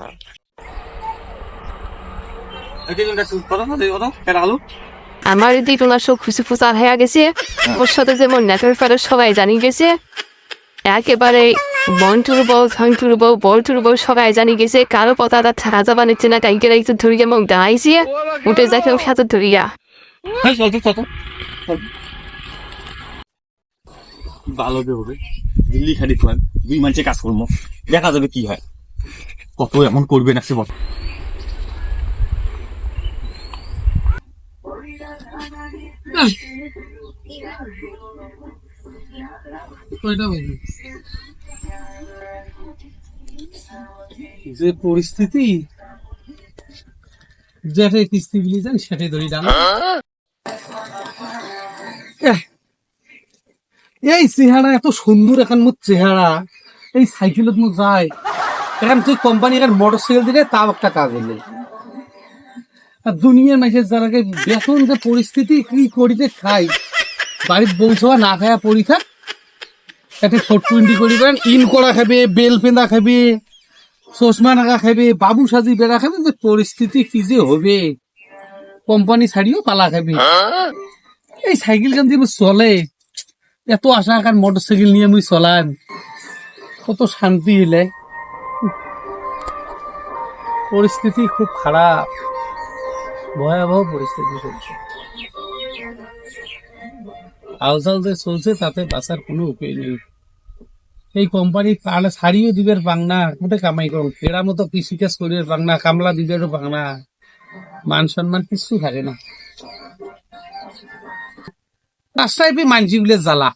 হ্যাঁ। আমার এদিকে তোমার সব খুশি ফুসার হয়ে গেছে হ্যাঁ। ওর সাথে যেমন নেটের ফেলে সবাই জানি গেছে একেবারে বন টুরব ধন টুরব বল টুরব সবাই জানি গেছে কারও পথা তার ঠাকা যাবা নিচ্ছে না কাইকে রাখতে ধরিয়া মুখ দাঁড়াইছে উঠে যাকে সাথে ধরিয়া। হ্যাঁ, ভালো হবে দিল্লি খালি দুই মানুষের কাজ করব। দেখা যাবে কি হয়। কত এমন করবে না সে বল যে পরিস্থিতি যেটাই কিস্তি বিলি যান সেটাই ধরি দাম এই চেহারা এত সুন্দর এখন মোট চেহারা এই সাইকেলত মো যায়। এখন তুই কোম্পানি এখন মোটর সাইকেল দিলে তাও একটা কাজ হলো আর দুনিয়ার মাঝে যারা বেতন যে পরিস্থিতি, কি করিতে খাই। বাড়ির বংশবা না খায়া পড়ি থাক। একটা ফোর টোয়েন্টি করিবেন ইন করা খাবে, বেল পেঁদা খাবে, চশমা নাগা খাবে, বাবু সাজি বেড়া খাবে, যে পরিস্থিতি কি যে হবে। কোম্পানি ছাড়িও পালা খাবে। এই সাইকেল কান দিয়ে চলে? এত আশা আকার মোটর সাইকেল নিয়ে মুই চলাম। কত শান্তি হইলে। পরিস্থিতি খুব খারাপ। ভয়াবহ পরিস্থিতি চলছে। আউজাল যে চলছে, তাতে বাঁচার কোনো উপায় নেই। এই কোম্পানি তাহলে ছাড়িও দিবের বাংনা গোটে কামাই করো এরা মতো কৃষিকাজ করিবার বাংনা, কামলা দিবেরও বাংনা। মান সম্মান কিছু থাকে না। রাস্তায় পে গুলো জ্বালা।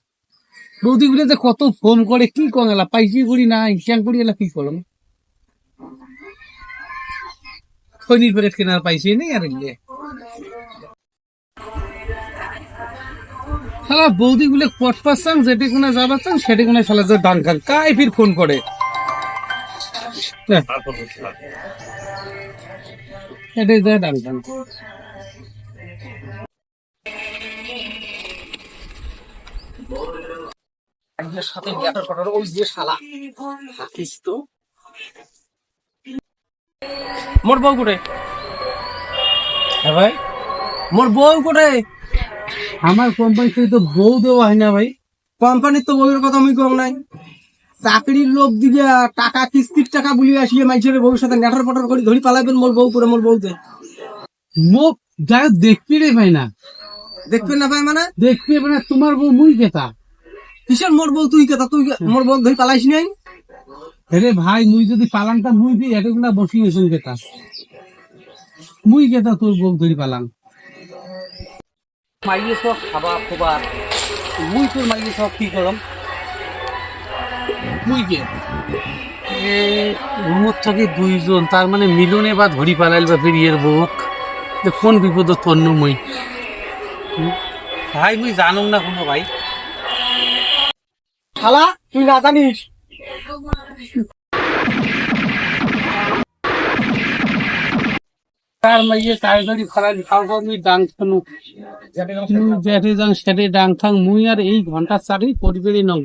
বৌদি গুলো যে কত ফোন করে, কি কং এলা, পাইছি করি না ইচ্ছাং করি এলা, কি করলাম? খনির পেরে কেনার পাইছি নেই আর এগুলো শালা বৌদি গুলো পট পাচ্ছাং, যেটি কোনা যাবাচ্ছাং সেটি কোনা শালা যে ডান খান কাই ফির ফোন করে? এটাই যায় ডান খান সাথে ওই যে শালা থাকিস তো। মোর বউ কোটে হ্যাঁ ভাই। মোর বউ কোটে আমার কোম্পানিতে তো বউ দেওয়া হয় না ভাই। কোম্পানির তো বউয়ের কথা আমি কম নাই। চাকরির লোক দিকে টাকা কিস্তির টাকা বুলিয়ে আসিয়ে মানুষের সাথে নেটার পটার করে ধরি পালাবেন মোর বউ করে মোর বউতে। মুখ যাই দেখবি রে ভাই না। দেখবেন না ভাই মানে? দেখবি মানে তোমার বউ মুই কেতা? কিসের মোর বউ তুই কেতা? তুই মোর বউ ধরি পালাইস নাই? রে ভাই মুই যদি পালাংটা মুই দিই এটা না বসি হয়েছেন কেতা? মুই কেতা তোর বউ ধরি পালাং? মাইয়ে সব খাবা। খোবার মুই তোর মাইয়ে সব কি করম মুই কে? রুমত থাকি দুইজন তার মানে মিলনে বা ধরি পালাইল বা ফিরিয়ের বুক? যে কোন বিপদ তন্ন মুই? ভাই মুই জানুম না কোনো ভাই। শালা তুই না জানিস তার মাইয়ে কারিগরি খরাজ খাওয়া মুই ডাং থানু যেটে যাং সেটে ডাং থাং মুই আর এই ঘণ্টা চারি পরিবেড়ি নং